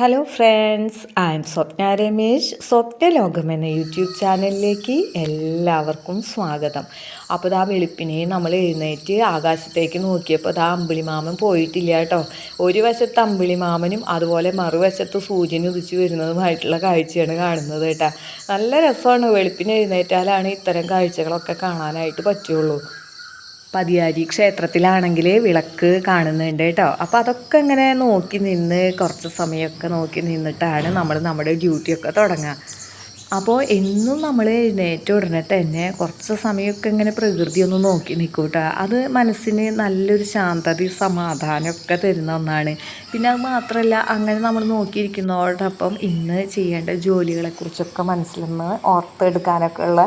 Hello friends I'm Swapna Ramesh Swapna ലോകം എന്ന YouTube ചാനലിലേക്ക് എല്ലാവർക്കും സ്വാഗതം. അപ്പോൾ ആ വെളുപ്പിനെ നമ്മൾ എഴുന്നേറ്റ് ആകാശത്തേക്ക് നോക്കിയപ്പോൾ ദാ അമ്പിളിമാമൻ പോയിട്ടില്ല കേട്ടോ. ഒരു വശത്ത് അമ്പിളിമാമനും അതുപോലെ മറുവശത്ത് സൂര്യൻ ഉദിച്ചു വരുന്നതുമായിട്ടുള്ള കാഴ്ചയാണ് കാണുന്നത് കേട്ടോ. നല്ല രസമാണ് വെളുപ്പിനെ എഴുന്നേറ്റാലാണ് ഇത്തരം കാഴ്ചകളൊക്കെ കാണാനായിട്ട് പറ്റുള്ളൂ. പതിയാരി ക്ഷേത്രത്തിലാണെങ്കിൽ വിളക്ക് കാണുന്നുണ്ട് കേട്ടോ. അപ്പോൾ അതൊക്കെ ഇങ്ങനെ നോക്കി നിന്ന് കുറച്ച് സമയമൊക്കെ നോക്കി നിന്നിട്ടാണ് നമ്മൾ നമ്മുടെ ഡ്യൂട്ടിയൊക്കെ തുടങ്ങുക അപ്പോൾ എന്നും നമ്മൾ എഴുന്നേറ്റ ഉടനെ തന്നെ കുറച്ച് സമയമൊക്കെ ഇങ്ങനെ പ്രകൃതി ഒന്ന് നോക്കി കേട്ടോ അത് മനസ്സിന് നല്ലൊരു ശാന്തതയും സമാധാനമൊക്കെ തരുന്ന ഒന്നാണ്. പിന്നെ അത് മാത്രമല്ല അങ്ങനെ നമ്മൾ നോക്കിയിരിക്കുന്നതോടൊപ്പം ഇന്ന് ചെയ്യേണ്ട ജോലികളെക്കുറിച്ചൊക്കെ മനസ്സിൽ നിന്ന് ഓർത്തെടുക്കാനൊക്കെ ഉള്ള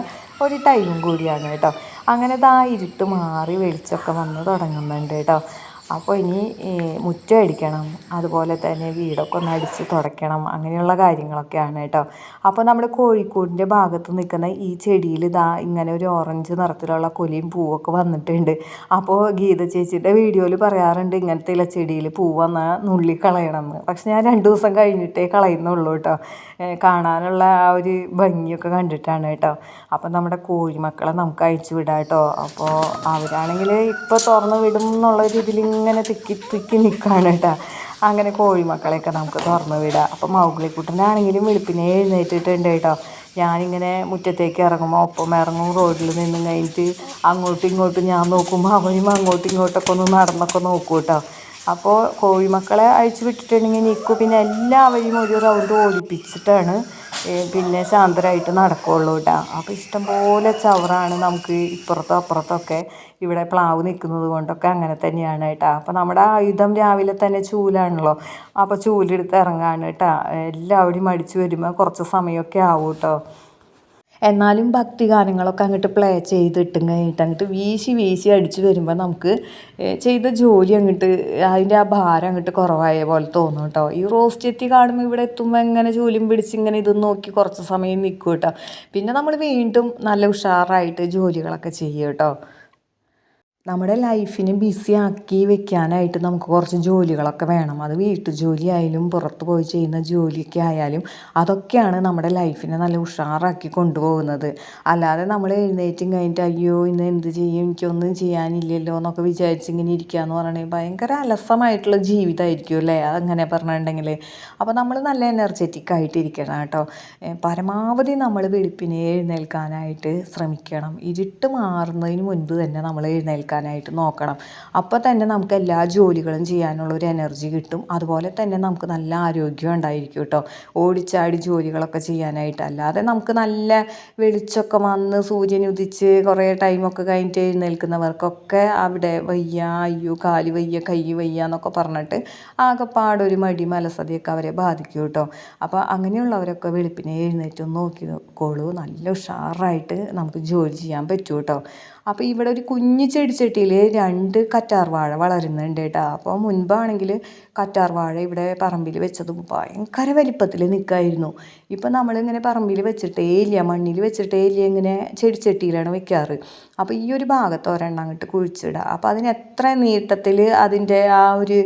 ഒരു ടൈമും കൂടിയാണ് കേട്ടോ. അങ്ങനെ ഇതാ ഇരുട്ട് മാറി വെളിച്ചമൊക്കെ വന്ന് തുടങ്ങുന്നുണ്ട് കേട്ടോ. അപ്പോൾ ഇനി മുറ്റം അടിക്കണം അതുപോലെ തന്നെ വീടൊക്കെ ഒന്ന് അടിച്ച് തുടയ്ക്കണം അങ്ങനെയുള്ള കാര്യങ്ങളൊക്കെയാണ് കേട്ടോ. അപ്പോൾ നമ്മുടെ കോഴിക്കോടിന്റെ ഭാഗത്ത് നിൽക്കുന്ന ഈ ചെടിയിൽ ഇതാ ഇങ്ങനെ ഒരു ഓറഞ്ച് നിറത്തിലുള്ള കൊലിയും പൂവൊക്കെ വന്നിട്ടുണ്ട്. അപ്പോൾ ഗീത ചേച്ചിയുടെ വീഡിയോയിൽ പറയാറുണ്ട് ഇങ്ങനത്തെ ഇലച്ചെടിയിൽ പൂ വന്നാൽ നുള്ളി കളയണമെന്ന്. പക്ഷെ ഞാൻ രണ്ട് ദിവസം കഴിഞ്ഞിട്ടേ കളയുന്നുള്ളൂ കേട്ടോ. കാണാനുള്ള ആ ഒരു ഭംഗിയൊക്കെ കണ്ടിട്ടാണ് കേട്ടോ. അപ്പോൾ നമ്മുടെ കോഴിമക്കളെ നമുക്ക് അയച്ചു വിടാം കേട്ടോ. അപ്പോൾ അവരാണെങ്കിൽ ഇപ്പോൾ തുറന്നു വിടും എന്നുള്ള ഒരു ഇങ്ങനെ തിക്കി തിക്കി നിൽക്കുകയാണ് കേട്ടോ. അങ്ങനെ കോഴിമക്കളെയൊക്കെ നമുക്ക് തുറന്ന് വിടാം. അപ്പം മൗഗ്ലിക്കുട്ടനാണെങ്കിലും വെളുപ്പിനെ എഴുന്നേറ്റിട്ടുണ്ട് കേട്ടോ. ഞാനിങ്ങനെ മുറ്റത്തേക്ക് ഇറങ്ങുമ്പോൾ ഒപ്പം ഇറങ്ങും റോഡിൽ നിന്നും കഴിഞ്ഞിട്ട് അങ്ങോട്ടും ഇങ്ങോട്ടും ഞാൻ നോക്കുമ്പോൾ അവനും അങ്ങോട്ടും ഇങ്ങോട്ടൊക്കെ ഒന്ന് നടന്നൊക്കെ നോക്കൂ കേട്ടോ. അപ്പോൾ കോഴിമക്കളെ അഴിച്ചു വിട്ടിട്ടുണ്ടെങ്കിൽ നിൽക്കും പിന്നെ എല്ലാവരെയും ഒരു റൗണ്ട് ഓടിപ്പിച്ചിട്ടാണ് പിന്നെ ശാന്തരായിട്ട് നടക്കുകയുള്ളൂ കേട്ടോ. അപ്പോൾ ഇഷ്ടംപോലെ ചവറാണ് നമുക്ക് ഇപ്പുറത്തും അപ്പുറത്തൊക്കെ ഇവിടെ പ്ലാവ് നിൽക്കുന്നത് കൊണ്ടൊക്കെ അങ്ങനെ തന്നെയാണ് കേട്ടോ. അപ്പോൾ നമ്മുടെ ആയുധം രാവിലെ തന്നെ ചൂലാണല്ലോ. അപ്പോൾ ചൂലെടുത്ത് ഇറങ്ങാണ് കേട്ടോ. എല്ലാവരും അടിച്ചു വരുമ്പോൾ കുറച്ച് സമയമൊക്കെ ആവും കേട്ടോ. എന്നാലും ഭക്തി ഗാനങ്ങളൊക്കെ അങ്ങോട്ട് പ്ലേ ചെയ്തിട്ടും കഴിഞ്ഞിട്ട് അങ്ങോട്ട് വീശി വീശി അടിച്ചു വരുമ്പോൾ നമുക്ക് ചെയ്ത ജോലി അങ്ങോട്ട് അതിന്റെ ആ ഭാരം അങ്ങോട്ട് കുറവായ പോലെ തോന്നും കേട്ടോ. ഈ റോസ്റ്റ് എത്തി കാണുമ്പോൾ ഇവിടെ എത്തുമ്പോൾ എങ്ങനെ ജോലിയും പിടിച്ച് ഇങ്ങനെ ഇത് നോക്കി കുറച്ച് സമയം നിൽക്കും കേട്ടോ. പിന്നെ നമ്മൾ വീണ്ടും നല്ല ഉഷാറായിട്ട് ജോലികളൊക്കെ ചെയ്യും കേട്ടോ. നമ്മുടെ ലൈഫിനെ ബിസി ആക്കി വെക്കാനായിട്ട് നമുക്ക് കുറച്ച് ജോലികളൊക്കെ വേണം. അത് വീട്ടു ജോലി ആയാലും പുറത്ത് പോയി ചെയ്യുന്ന ജോലിയൊക്കെ ആയാലും അതൊക്കെയാണ് നമ്മുടെ ലൈഫിനെ നല്ല ഉഷാറാക്കി കൊണ്ടുപോകുന്നത്. അല്ലാതെ നമ്മൾ എഴുന്നേറ്റും കഴിഞ്ഞിട്ട് അയ്യോ ഇന്ന് എന്ത് ചെയ്യും? എനിക്കൊന്നും ചെയ്യാനില്ലല്ലോ എന്നൊക്കെ വിചാരിച്ച് ഇങ്ങനെ ഇരിക്കുക എന്ന് പറഞ്ഞാൽ ഭയങ്കര അലസമായിട്ടുള്ള ജീവിതമായിരിക്കും അല്ലേ? അതങ്ങനെ പറഞ്ഞിട്ടുണ്ടെങ്കിൽ. അപ്പോൾ നമ്മൾ നല്ല എനർജറ്റിക് ആയിട്ടിരിക്കണം കേട്ടോ. പരമാവധി നമ്മൾ വെളുപ്പിനെ എഴുന്നേൽക്കാനായിട്ട് ശ്രമിക്കണം. ഇരുട്ട് മാറുന്നതിന് മുൻപ് തന്നെ നമ്മൾ എഴുന്നേൽക്കണം. എടുക്കാനായിട്ട് നോക്കണം. അപ്പോൾ തന്നെ നമുക്ക് എല്ലാ ജോലികളും ചെയ്യാനുള്ള ഒരു എനർജി കിട്ടും. അതുപോലെ തന്നെ നമുക്ക് നല്ല ആരോഗ്യം ഉണ്ടായിരിക്കും കേട്ടോ. ഓടിച്ചാടി ജോലികളൊക്കെ ചെയ്യാനായിട്ട്. അല്ലാതെ നമുക്ക് നല്ല വെളിച്ചമൊക്കെ വന്ന് സൂര്യൻ ഉദിച്ച് കുറേ ടൈമൊക്കെ കഴിഞ്ഞിട്ട് എഴുന്നേൽക്കുന്നവർക്കൊക്കെ അവിടെ വയ്യ അയ്യോ കാൽ വയ്യ കൈ വയ്യ എന്നൊക്കെ പറഞ്ഞിട്ട് ആകെപ്പാടൊരു മടി മലസതയൊക്കെ അവരെ ബാധിക്കും കേട്ടോ. അപ്പോൾ അങ്ങനെയുള്ളവരൊക്കെ വെളുപ്പിനെ എഴുന്നേറ്റ് നോക്കി നോക്കോളൂ നല്ല ഉഷാറായിട്ട് നമുക്ക് ജോലി ചെയ്യാൻ പറ്റും കേട്ടോ. അപ്പോൾ ഇവിടെ ഒരു കുഞ്ഞു ചെടിച്ചട്ടിയിൽ രണ്ട് കറ്റാർവാഴ വളരുന്നുണ്ട് കേട്ടോ. അപ്പോൾ മുൻപാണെങ്കിൽ കറ്റാർ വാഴ ഇവിടെ പറമ്പിൽ വെച്ചതും ഭയങ്കര വലിപ്പത്തിൽ നിൽക്കായിരുന്നു ഇപ്പം നമ്മളിങ്ങനെ പറമ്പിൽ വെച്ചിട്ടേ ഇല്ല മണ്ണിൽ വെച്ചിട്ടേ ഇല്ല ഇങ്ങനെ ചെടിച്ചട്ടിയിലാണ് വെക്കാറ്. അപ്പോൾ ഈ ഒരു ഭാഗത്ത് ഒരെണ്ണം അങ്ങോട്ട് കുഴിച്ചിടുക അപ്പോൾ അതിന് എത്ര നീട്ടത്തിൽ അതിന്റെ ആ ഒരു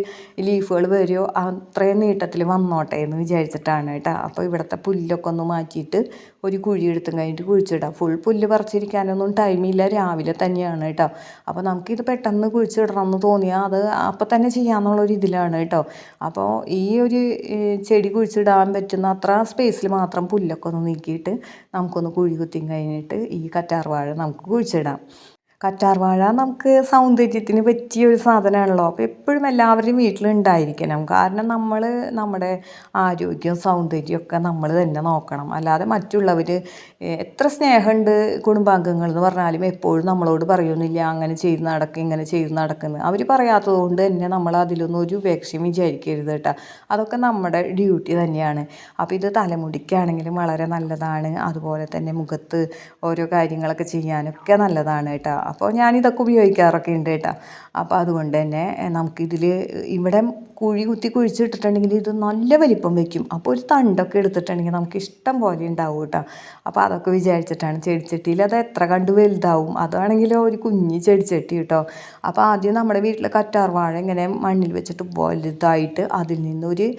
ലീഫുകൾ വരുമോ അത്രയും നീട്ടത്തിൽ വന്നോട്ടെ എന്ന് വിചാരിച്ചിട്ടാണ് കേട്ടോ. അപ്പോൾ ഇവിടുത്തെ പുല്ലൊക്കെ ഒന്ന് മാറ്റിയിട്ട് ഒരു കുഴി എടുത്തും കഴിഞ്ഞിട്ട് കുഴിച്ചിടാം. ഫുൾ പുല്ല് പറിച്ചിരിക്കാനൊന്നും ടൈമില്ല രാവിലെ തന്നെയാണ് കേട്ടോ. അപ്പോൾ നമുക്കിത് പെട്ടെന്ന് കുഴിച്ചിടണം എന്ന് തോന്നിയാൽ അത് അപ്പം തന്നെ ചെയ്യാമെന്നുള്ളൊരു ഇതിലാണ് കേട്ടോ. അപ്പോൾ ഈ ഒരു ചെടി കുഴിച്ചിടാൻ പറ്റുന്ന അത്ര സ്പേസിൽ മാത്രം പുല്ലൊക്കെ ഒന്ന് നീക്കിയിട്ട് നമുക്കൊന്ന് കുഴി കുത്തി കഴിഞ്ഞിട്ട് ഈ കറ്റാർവാഴ നമുക്ക് കുഴിച്ചിടാം. കറ്റാർവാഴ നമുക്ക് സൗന്ദര്യത്തിന് പറ്റിയ ഒരു സാധനമാണല്ലോ. അപ്പോൾ എപ്പോഴും എല്ലാവരുടെയും വീട്ടിലുണ്ടായിരിക്കണം. കാരണം നമ്മൾ നമ്മുടെ ആരോഗ്യവും സൗന്ദര്യമൊക്കെ നമ്മൾ തന്നെ നോക്കണം. അല്ലാതെ മറ്റുള്ളവർ എത്ര സ്നേഹമുണ്ട് കുടുംബാംഗങ്ങൾ എന്ന് പറഞ്ഞാലും എപ്പോഴും നമ്മളോട് പറയുന്നില്ല അങ്ങനെ ചെയ്ത് നടക്കുക ഇങ്ങനെ ചെയ്ത് നടക്കുന്നത് അവർ പറയാത്തത് കൊണ്ട് തന്നെ നമ്മൾ അതിലൊന്നും ഒരു ഉപേക്ഷയും വിചാരിക്കരുത് കേട്ടോ. അതൊക്കെ നമ്മുടെ ഡ്യൂട്ടി തന്നെയാണ്. അപ്പോൾ ഇത് തലമുടിക്കാണെങ്കിലും വളരെ നല്ലതാണ്. അതുപോലെ തന്നെ മുഖത്ത് ഓരോ കാര്യങ്ങളൊക്കെ ചെയ്യാനൊക്കെ നല്ലതാണ് കേട്ടോ. അപ്പോൾ ഞാനിതൊക്കെ ഉപയോഗിക്കാറൊക്കെ ഉണ്ട് കേട്ടോ. അപ്പോൾ അതുകൊണ്ട് തന്നെ നമുക്കിതിൽ ഇവിടെ കുഴി കുത്തി കുഴിച്ചിട്ടിട്ടുണ്ടെങ്കിൽ ഇത് നല്ല വലിപ്പം വയ്ക്കും. അപ്പോൾ ഒരു തണ്ടൊക്കെ എടുത്തിട്ടുണ്ടെങ്കിൽ നമുക്ക് ഇഷ്ടം പോലെ ഉണ്ടാവും കേട്ടോ. അപ്പോൾ അതൊക്കെ വിചാരിച്ചിട്ടാണ് ചെടിച്ചട്ടിയിൽ അത് എത്ര കണ്ട് വലുതാവും. അതാണെങ്കിലോ ഒരു കുഞ്ഞ് ചെടിച്ചട്ടി കേട്ടോ. അപ്പോൾ ആദ്യം നമ്മുടെ വീട്ടിലെ കറ്റാർ വാഴ ഇങ്ങനെ മണ്ണിൽ വെച്ചിട്ട് വലുതായിട്ട് അതിൽ നിന്നൊരു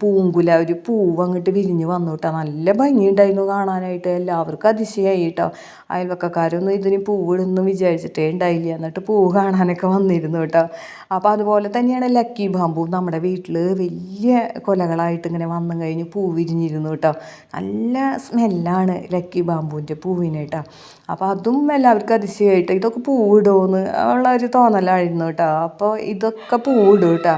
പൂങ്കുല ഒരു പൂവ് അങ്ങോട്ട് വിരിഞ്ഞ് വന്നു കേട്ടോ നല്ല ഭംഗിയുണ്ടായിരുന്നു കാണാനായിട്ട്. എല്ലാവർക്കും അതിശയമായി കേട്ടോ അയൽവക്കക്കാരൊന്നും ഇതിന് പൂവിടുന്നു വിചാരിച്ചിട്ടേ ഉണ്ടായില്ല. എന്നിട്ട് പൂവ് കാണാനൊക്കെ വന്നിരുന്നു കേട്ടോ അപ്പോൾ അതുപോലെ തന്നെയാണ് ലക്കി ബാമ്പു നമ്മുടെ വീട്ടിൽ വലിയ കൊലകളായിട്ട് ഇങ്ങനെ വന്നു കഴിഞ്ഞ് പൂ വിരിഞ്ഞിരുന്നു കേട്ടോ നല്ല സ്മെല്ലാണ് ലക്കി ബാമ്പുവിന്റെ പൂവിന് കേട്ടോ അപ്പോൾ അതും എല്ലാവർക്കും അതിശയമായിട്ട് ഇതൊക്കെ പൂവിടുമെന്ന് ഉള്ള ഒരു തോന്നലായിരുന്നു കേട്ടോ അപ്പോൾ ഇതൊക്കെ പൂവിടും കേട്ടോ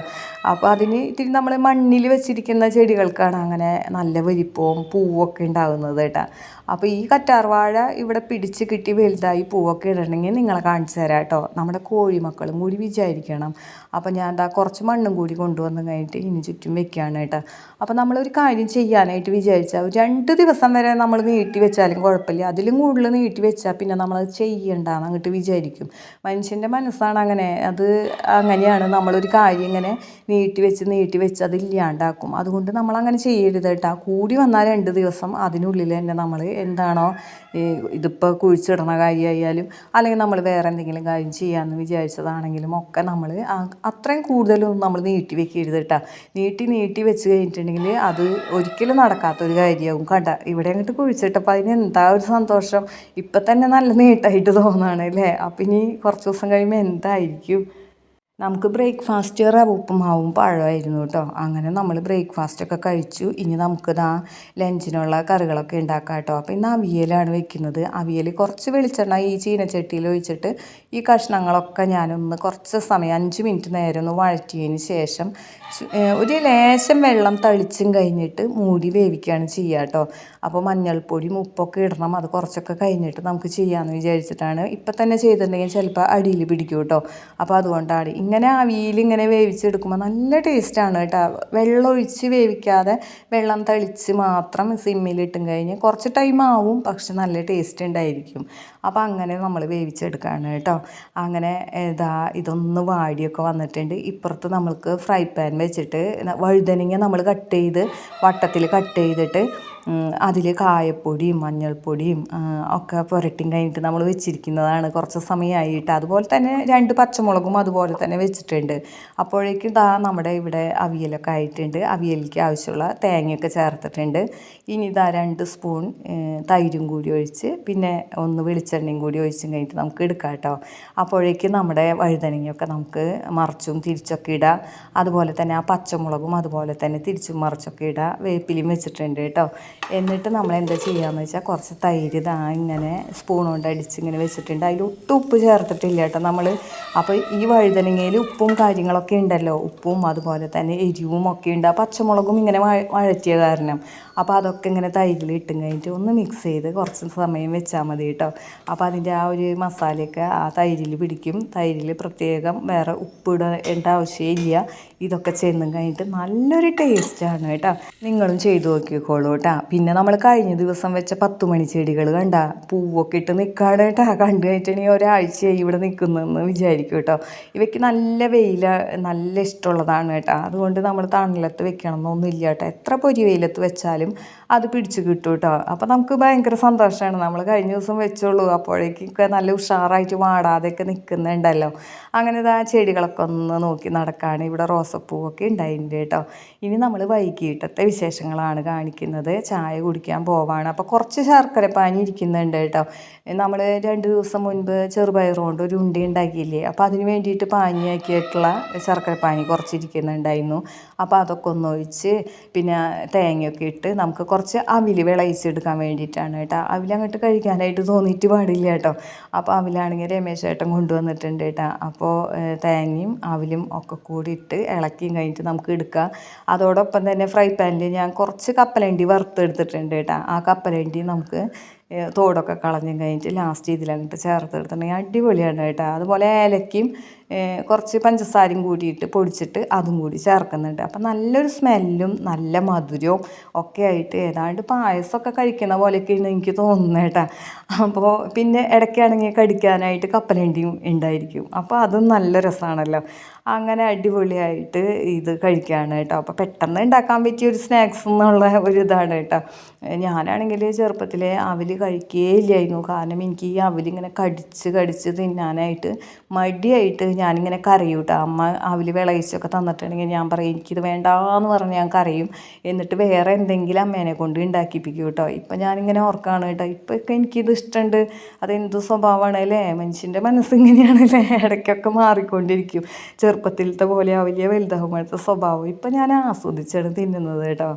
അപ്പോൾ അതിന് ഇത്തിരി നമ്മൾ മണ്ണിൽ വെച്ചിരിക്കുന്ന ചെടികൾക്കാണ് അങ്ങനെ നല്ല വലിപ്പവും പൂവൊക്കെ ഉണ്ടാകുന്നത് കേട്ടോ അപ്പോൾ ഈ കറ്റാർവാഴ ഇവിടെ പിടിച്ച് കിട്ടി വലുതായി പൂവൊക്കെ ഇടണമെങ്കിൽ നിങ്ങളെ കാണിച്ചു തരാം കേട്ടോ. നമ്മുടെ കോഴിമക്കളും കൂടി വിചാരിക്കണം. അപ്പോൾ ഞാൻ എന്താ കുറച്ച് മണ്ണും കൂടി കൊണ്ടുവന്ന് കഴിഞ്ഞിട്ട് ഇനി ചുറ്റും വെക്കുകയാണ് കേട്ടോ. അപ്പോൾ നമ്മളൊരു കാര്യം ചെയ്യാനായിട്ട് വിചാരിച്ചാൽ രണ്ട് ദിവസം വരെ നമ്മൾ നീട്ടി വെച്ചാലും കുഴപ്പമില്ല. അതിലും കൂടുതൽ നീട്ടി വെച്ചാൽ പിന്നെ നമ്മളത് ചെയ്യണ്ടെന്ന് അങ്ങോട്ട് വിചാരിക്കും. മനുഷ്യന്റെ മനസ്സാണ് അങ്ങനെ. അത് അങ്ങനെയാണ് നമ്മളൊരു കാര്യം ഇങ്ങനെ നീട്ടി വെച്ച് നീട്ടി വെച്ച് അതില്ലാണ്ടാക്കും അതുകൊണ്ട് നമ്മളങ്ങനെ ചെയ്യരുത് കേട്ടോ. കൂടി വന്നാൽ രണ്ട് ദിവസം അതിനുള്ളിൽ തന്നെ നമ്മൾ എന്താണോ ഇതിപ്പോൾ കുഴിച്ചിടണ കാര്യമായാലും അല്ലെങ്കിൽ നമ്മൾ വേറെ എന്തെങ്കിലും കാര്യം ചെയ്യാമെന്ന് വിചാരിച്ചതാണെങ്കിലും ഒക്കെ നമ്മൾ അത്രയും കൂടുതലൊന്നും നമ്മൾ നീട്ടി വെക്കരുത് കേട്ടോ നീട്ടി നീട്ടി വെച്ച് കഴിഞ്ഞിട്ടുണ്ടെങ്കിൽ അത് ഒരിക്കലും നടക്കാത്തൊരു കാര്യമാവും കണ്ട ഇവിടെ അങ്ങോട്ട് കുഴിച്ചിട്ടപ്പോൾ അതിന് എന്താ ഒരു സന്തോഷം? ഇപ്പം തന്നെ നല്ല നീട്ടായിട്ട് തോന്നുകയാണ് അല്ലേ അപ്പം ഇനി കുറച്ച് ദിവസം കഴിയുമ്പോൾ എന്തായിരിക്കും? നമുക്ക് ബ്രേക്ക്ഫാസ്റ്റ് റവ ഉപ്പുമാവും പഴമായിരുന്നു കേട്ടോ. അങ്ങനെ നമ്മൾ ബ്രേക്ക്ഫാസ്റ്റ് ഒക്കെ കഴിച്ചു. ഇനി നമുക്ക് ദാ ലഞ്ചിനുള്ള കറികളൊക്കെ ഉണ്ടാക്കാം കേട്ടോ. അപ്പോൾ ഇന്ന് അവിയലാണ് വെക്കുന്നത്. അവിയൽ കുറച്ച് വെളിച്ചെണ്ണ ഈ ചീനച്ചട്ടിയിൽ ഒഴിച്ചിട്ട് ഈ കഷ്ണങ്ങളൊക്കെ ഞാനൊന്ന് കുറച്ച് സമയം അഞ്ച് മിനിറ്റ് നേരം ഒന്ന് വഴറ്റിയതിന് ശേഷം ഒരു ലേശം വെള്ളം തളിച്ചും കഴിഞ്ഞിട്ട് മൂടി വേവിക്കുകയാണ് ചെയ്യുക കേട്ടോ. അപ്പോൾ മഞ്ഞൾപ്പൊടിയും ഉപ്പൊക്കെ ഇടണം. അത് കുറച്ചൊക്കെ കഴിഞ്ഞിട്ട് നമുക്ക് ചെയ്യാമെന്ന് വിചാരിച്ചിട്ടാണ് ഇപ്പം തന്നെ ചെയ്തിട്ടുണ്ടെങ്കിൽ ചിലപ്പോൾ അടിയിൽ പിടിക്കും കേട്ടോ. അപ്പോൾ അതുകൊണ്ടാണ് ഇങ്ങനെ ആ ഇങ്ങനെ വേവിച്ചെടുക്കുമ്പോൾ നല്ല ടേസ്റ്റാണ് കേട്ടോ. വെള്ളം ഒഴിച്ച് വേവിക്കാതെ വെള്ളം തളിച്ച് മാത്രം സിമ്മിലിട്ടും കഴിഞ്ഞ് കുറച്ച് ടൈം ആവും പക്ഷെ നല്ല ടേസ്റ്റ് ഉണ്ടായിരിക്കും അപ്പോൾ അങ്ങനെ നമ്മൾ വേവിച്ചെടുക്കുകയാണ് കേട്ടോ. അങ്ങനെ ഇതാ ഇതൊന്ന് വാടിയൊക്കെ വന്നിട്ടുണ്ട്. ഇപ്പുറത്ത് നമ്മൾക്ക് ഫ്രൈ പാൻ വെച്ചിട്ട് വഴുതനങ്ങ നമ്മൾ കട്ട് ചെയ്ത് വട്ടത്തിൽ കട്ട് ചെയ്തിട്ട് അതിൽ കായപ്പൊടിയും മഞ്ഞൾപ്പൊടിയും ഒക്കെ പുരട്ടി കഴിഞ്ഞിട്ട് നമ്മൾ വെച്ചിരിക്കുന്നതാണ്. കുറച്ച് സമയമായിട്ട് അതുപോലെ തന്നെ രണ്ട് പച്ചമുളകും അതുപോലെ തന്നെ വെച്ചിട്ടുണ്ട്. അപ്പോഴേക്കും ഇതാ നമ്മുടെ ഇവിടെ അവിയലൊക്കെ ആയിട്ടുണ്ട്. അവിയലിക്ക് ആവശ്യമുള്ള തേങ്ങയൊക്കെ ചേർത്തിട്ടുണ്ട്. ഇനി ഇതാ രണ്ട് സ്പൂൺ തൈരും കൂടി ഒഴിച്ച് പിന്നെ ഒന്ന് വെളിച്ചെണ്ണയും കൂടി ഒഴിച്ചും കഴിഞ്ഞിട്ട് നമുക്ക് എടുക്കാം കേട്ടോ. അപ്പോഴേക്കും നമ്മുടെ വഴുതനങ്ങയൊക്കെ നമുക്ക് മറിച്ചും തിരിച്ചൊക്കെ ഇടാം. അതുപോലെ തന്നെ ആ പച്ചമുളകും അതുപോലെ തന്നെ തിരിച്ചും മറിച്ചൊക്കെ ഇടാം. വേപ്പിലയും വെച്ചിട്ടുണ്ട് കേട്ടോ. എന്നിട്ട് നമ്മൾ എന്താ ചെയ്യാന്ന് വെച്ചാൽ കുറച്ച് തൈര് ഇതാ ഇങ്ങനെ സ്പൂൺ കൊണ്ട് അടിച്ച് ഇങ്ങനെ വെച്ചിട്ടുണ്ട്. അതിൽ ഒട്ടും ഉപ്പ് ചേർത്തിട്ടില്ല കേട്ടോ നമ്മൾ അപ്പോൾ ഈ വഴുതനങ്ങയിൽ ഉപ്പും കാര്യങ്ങളൊക്കെ ഉണ്ടല്ലോ. ഉപ്പും അതുപോലെ തന്നെ എരിവും ഒക്കെ ഉണ്ട്. ആ പച്ചമുളകും ഇങ്ങനെ വഴറ്റിയ കാരണം. അപ്പോൾ അതൊക്കെ ഇങ്ങനെ തൈരിൽ ഇട്ടും കഴിഞ്ഞിട്ട് ഒന്ന് മിക്സ് ചെയ്ത് കുറച്ച് സമയം വെച്ചാൽ മതി കേട്ടോ. അപ്പോൾ അതിന്റെ ആ ഒരു മസാലയൊക്കെ ആ തൈരിൽ പിടിക്കും. തൈരിൽ പ്രത്യേകം വേറെ ഉപ്പ് ഇടേണ്ട ആവശ്യമില്ല ഇതൊക്കെ ചെന്നും കഴിഞ്ഞിട്ട് നല്ലൊരു ടേസ്റ്റാണ് കേട്ടോ. നിങ്ങളും ചെയ്തു നോക്കിക്കോളൂ കേട്ടോ. പിന്നെ നമ്മൾ കഴിഞ്ഞ ദിവസം വെച്ച പത്ത് മണി ചെടികൾ കണ്ട പൂവൊക്കെ ഇട്ട് നിൽക്കാണ് കേട്ടോ. കണ്ടു കഴിഞ്ഞിട്ടുണ്ടെങ്കിൽ ഒരാഴ്ചയായി ഇവിടെ നിൽക്കുന്നതെന്ന് വിചാരിക്കും കേട്ടോ. ഇവയ്ക്ക് നല്ല വെയില നല്ല ഇഷ്ടമുള്ളതാണ് കേട്ടോ. അതുകൊണ്ട് നമ്മൾ തണലത്ത് വെക്കണം എന്നൊന്നുമില്ല കേട്ടോ. എത്ര പൊരി വെയിലത്ത് വെച്ചാലും അത് പിടിച്ച് കിട്ടും കേട്ടോ. അപ്പോൾ നമുക്ക് ഭയങ്കര സന്തോഷമാണ്. നമ്മൾ കഴിഞ്ഞ ദിവസം വെച്ചോളൂ അപ്പോഴേക്കൊക്കെ നല്ല ഉഷാറായിട്ട് വാടാതെയൊക്കെ നിൽക്കുന്നുണ്ടല്ലോ. അങ്ങനെ ആ ചെടികളൊക്കെ ഒന്ന് നോക്കി നടക്കാണ്. ഇവിടെ റോസപ്പൂവൊക്കെ ഉണ്ടായിട്ടുണ്ട് കേട്ടോ. ഇനി നമ്മൾ വൈകിട്ടത്തെ വിശേഷങ്ങളാണ് കാണിക്കുന്നത്. ചായ കുടിക്കാൻ പോവാണ്. അപ്പോൾ കുറച്ച് ശർക്കര പാനി ഇരിക്കുന്നുണ്ട് കേട്ടോ. നമ്മൾ രണ്ട് ദിവസം മുൻപ് ചെറുപയർ കൊണ്ട് ഒരു ഉണ്ടി ഉണ്ടാക്കിയില്ലേ? അപ്പോൾ അതിന് വേണ്ടിയിട്ട് പാനിയാക്കിയിട്ടുള്ള ശർക്കര പാനി കുറച്ചിരിക്കുന്നുണ്ടായിരുന്നു. അപ്പോൾ അതൊക്കെ ഒന്ന് ഒഴിച്ച് പിന്നെ തേങ്ങയൊക്കെ ഇട്ട് നമുക്ക് കുറച്ച് അവിൽ വിളയിച്ചെടുക്കാൻ വേണ്ടിയിട്ടാണ് കേട്ടോ. അവിൽ അങ്ങോട്ട് കഴിക്കാനായിട്ട് തോന്നിയിട്ട് പാടില്ല കേട്ടോ. അപ്പോൾ അവിലാണെങ്കിൽ രമേശ് ഏട്ടൻ കൊണ്ടുവന്നിട്ടുണ്ട് കേട്ടോ. അപ്പോൾ തേങ്ങയും അവിലും ഒക്കെ കൂടി ഇട്ട് ഇളക്കിയും കഴിഞ്ഞിട്ട് നമുക്ക് എടുക്കാം. അതോടൊപ്പം തന്നെ ഫ്രൈ പാനിൽ ഞാൻ കുറച്ച് കപ്പലണ്ടി വറുത്തെടുത്തിട്ടുണ്ട് കേട്ടോ ആ കപ്പലണ്ടി നമുക്ക് ഏഹ്, തോടൊക്കെ കളഞ്ഞും കഴിഞ്ഞിട്ട് ലാസ്റ്റ് ഇതിലങ്ങോട്ട് ചേർത്തെടുത്തിട്ടുണ്ടെങ്കിൽ അടിപൊളിയാണ് കേട്ടോ. അതുപോലെ ഏലക്കയും കുറച്ച് പഞ്ചസാരയും കൂടിയിട്ട് പൊടിച്ചിട്ട് അതും കൂടി ചേർക്കുന്നുണ്ട്. അപ്പം നല്ലൊരു സ്മെല്ലും നല്ല മധുരവും ഒക്കെ ആയിട്ട് ഏതാണ്ട് പായസമൊക്കെ കഴിക്കുന്ന പോലെയൊക്കെയാണ് എനിക്ക് തോന്നുന്നത് കേട്ടോ. അപ്പോൾ പിന്നെ ഇടയ്ക്കാണെങ്കിൽ കടിക്കാനായിട്ട് കപ്പലണ്ടിയും ഉണ്ടായിരിക്കും. അപ്പോൾ അതും നല്ല രസമാണല്ലോ അങ്ങനെ അടിപൊളിയായിട്ട് ഇത് കഴിക്കുകയാണ് കേട്ടോ. അപ്പോൾ പെട്ടെന്ന് ഉണ്ടാക്കാൻ പറ്റിയ ഒരു സ്നാക്സ് എന്നുള്ള ഒരു ഇതാണ് കേട്ടോ. ഞാനാണെങ്കിൽ ചെറുപ്പത്തിലെ അവൽ കഴിക്കുകയില്ലായിരുന്നു കാരണം എനിക്ക് ഈ അവലിങ്ങനെ കടിച്ച് കടിച്ച് തിന്നാനായിട്ട് മടിയായിട്ട് ഞാനിങ്ങനെ കരയും കേട്ടോ അമ്മ അവൽ വിളയിച്ചൊക്കെ തന്നിട്ടുണ്ടെങ്കിൽ ഞാൻ പറയും എനിക്കിത് വേണ്ടാന്ന് പറഞ്ഞ് ഞാൻ കരയും. എന്നിട്ട് വേറെ എന്തെങ്കിലും അമ്മേനെ കൊണ്ട് ഉണ്ടാക്കിപ്പിക്കും കേട്ടോ ഇപ്പം ഞാനിങ്ങനെ ഓർക്കാണ് കേട്ടോ ഇപ്പൊക്കെ എനിക്കിത് ഇഷ്ടമുണ്ട് അതെന്ത് സ്വഭാവമാണ് അല്ലേ മനുഷ്യന്റെ മനസ്സിങ്ങനെയാണല്ലേ? ഇടയ്ക്കൊക്കെ മാറിക്കൊണ്ടിരിക്കും. ചെറുപ്പത്തിലത്തെ പോലെ ആവില്ല വലുതാകുമ്പോഴത്തെ സ്വഭാവം. ഇപ്പം ഞാൻ ആസ്വദിച്ചാണ് തിന്നുന്നത് കേട്ടോ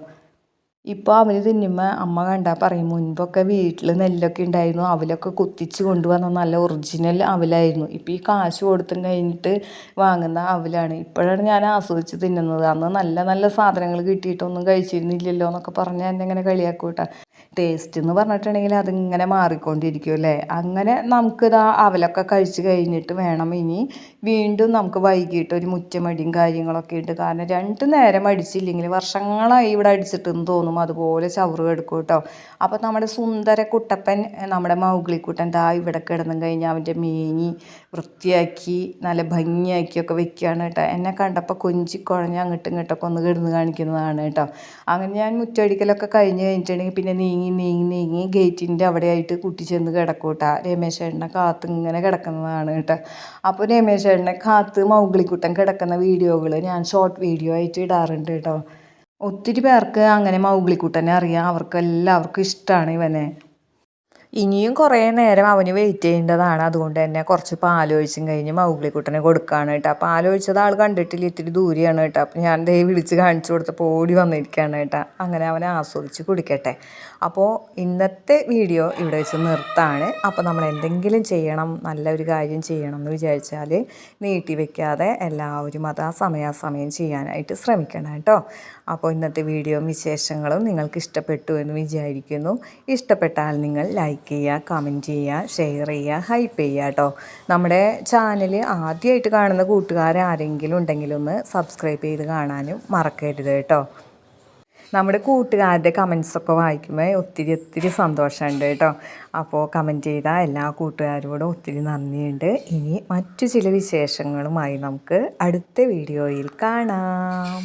ഇപ്പോൾ അവന് തിന്നുമ്പോൾ അമ്മ കണ്ടാൽ പറയും മുൻപൊക്കെ വീട്ടിൽ നെല്ലൊക്കെ ഉണ്ടായിരുന്നു അവലൊക്കെ കുത്തിച്ച് കൊണ്ടുവന്ന നല്ല ഒറിജിനൽ അവലായിരുന്നു. ഇപ്പോൾ ഈ കാശ് കൊടുത്തും കഴിഞ്ഞിട്ട് വാങ്ങുന്ന അവലാണ്. ഇപ്പോഴാണ് ഞാൻ ആസ്വദിച്ച് തിന്നുന്നത്. അന്ന് നല്ല നല്ല സാധനങ്ങൾ കിട്ടിയിട്ടൊന്നും കഴിച്ചിരുന്നില്ലല്ലോ എന്നൊക്കെ പറഞ്ഞ് എന്നെ ഇങ്ങനെ കളിയാക്കൂട്ടാ ടേസ്റ്റ് എന്ന് പറഞ്ഞിട്ടുണ്ടെങ്കിൽ അതിങ്ങനെ മാറിക്കൊണ്ടിരിക്കും അല്ലേ? അങ്ങനെ നമുക്കിത് അവലൊക്കെ കഴിച്ച് കഴിഞ്ഞിട്ട് വേണം ഇനി വീണ്ടും നമുക്ക് വൈകിട്ട് ഒരു മുറ്റമടിയും കാര്യങ്ങളൊക്കെ ഉണ്ട്. കാരണം രണ്ട് നേരം അടിച്ചില്ലെങ്കിൽ വർഷങ്ങളായി ഇവിടെ അടിച്ചിട്ടെന്ന് തോന്നും. അതുപോലെ ചവറ് കിടക്കും കേട്ടോ. അപ്പോൾ നമ്മുടെ സുന്ദര കുട്ടപ്പൻ നമ്മുടെ മൗഗ്ലിക്കുട്ടൻ ദാ ഇവിടെ കിടന്നും കഴിഞ്ഞാൽ അവന്റെ മേനി വൃത്തിയാക്കി നല്ല ഭംഗിയാക്കിയൊക്കെ വെക്കുകയാണ് കേട്ടോ. എന്നെ കണ്ടപ്പോൾ കൊഞ്ചി കുഴഞ്ഞ് അങ്ങോട്ടും ഇങ്ങോട്ടൊക്കെ ഒന്ന് കിടന്ന് കാണിക്കുന്നതാണ് കേട്ടോ. അങ്ങനെ ഞാൻ മുറ്റടിക്കലൊക്കെ കഴിഞ്ഞ് കഴിഞ്ഞിട്ടുണ്ടെങ്കിൽ പിന്നെ നീങ്ങി നീങ്ങി നീങ്ങി നീങ്ങി ഗേറ്റിന്റെ അവിടെയായിട്ട് കുട്ടിച്ചെന്ന് കിടക്കും കേട്ടോ രമേശ് ചേട്ടനെ കാത്ത് ഇങ്ങനെ കിടക്കുന്നതാണ് കേട്ടോ. അപ്പോൾ രമേശ് ചേട്ടനെ കാത്ത് മൗഗ്ലിക്കുട്ടൻ കിടക്കുന്ന വീഡിയോകൾ ഞാൻ ഷോർട്ട് വീഡിയോ ആയിട്ട് ഇടാറുണ്ട് കേട്ടോ. ഒത്തിരി പേർക്ക് അങ്ങനെ മൗഗ്ലിക്കുട്ടനെ അറിയാം. അവർക്ക് എല്ലാവർക്കും ഇഷ്ടമാണ് ഇവനെ. ഇനിയും കുറേ നേരം അവന് വെയിറ്റ് ചെയ്യേണ്ടതാണ്. അതുകൊണ്ട് തന്നെ കുറച്ച് പാലൊഴിച്ചും കഴിഞ്ഞ് മൗഗ്ലിക്കുട്ടനെ കൊടുക്കുകയാണ് കേട്ടോ. അപ്പോൾ പാലൊഴിച്ചത് ആൾ കണ്ടിട്ടില്ല ഇത്തിരി ദൂരെയാണ് കേട്ടോ. അപ്പോൾ ഞാൻ ദേ വിളിച്ച് കാണിച്ചു കൊടുത്തപ്പോൾ ഓടി വന്നിരിക്കുകയാണ് കേട്ടോ. അങ്ങനെ അവനെ ആസ്വദിച്ച് കുടിക്കട്ടെ. അപ്പോൾ ഇന്നത്തെ വീഡിയോ ഇവിടെ വെച്ച് നിർത്താണ്. അപ്പോൾ നമ്മൾ എന്തെങ്കിലും ചെയ്യണം നല്ലൊരു കാര്യം ചെയ്യണം എന്ന് വിചാരിച്ചാൽ നീട്ടി വെക്കാതെ എല്ലാവരും അത് ആ സമയാസമയം ചെയ്യാനായിട്ട് ശ്രമിക്കണം കേട്ടോ. അപ്പോൾ ഇന്നത്തെ വീഡിയോ വിശേഷങ്ങളും നിങ്ങൾക്ക് ഇഷ്ടപ്പെട്ടു എന്ന് വിചാരിക്കുന്നു. ഇഷ്ടപ്പെട്ടാൽ നിങ്ങൾ ലൈക്ക് ലൈക്ക് ചെയ്യുക കമന്റ് ചെയ്യുക ഷെയർ ചെയ്യുക ഹൈപ്പ് ചെയ്യുക കേട്ടോ നമ്മുടെ ചാനൽ ആദ്യമായിട്ട് കാണുന്ന കൂട്ടുകാരാരെങ്കിലും ഉണ്ടെങ്കിലൊന്ന് സബ്സ്ക്രൈബ് ചെയ്ത് കാണാനും മറക്കരുത് കേട്ടോ നമ്മുടെ കൂട്ടുകാരുടെ കമൻസൊക്കെ വായിക്കുമ്പോൾ ഒത്തിരി ഒത്തിരി സന്തോഷമുണ്ട് കേട്ടോ അപ്പോൾ കമന്റ് ചെയ്ത എല്ലാ കൂട്ടുകാരോടും ഒത്തിരി നന്ദിയുണ്ട്. ഇനി മറ്റു ചില വിശേഷങ്ങളുമായി നമുക്ക് അടുത്ത വീഡിയോയിൽ കാണാം.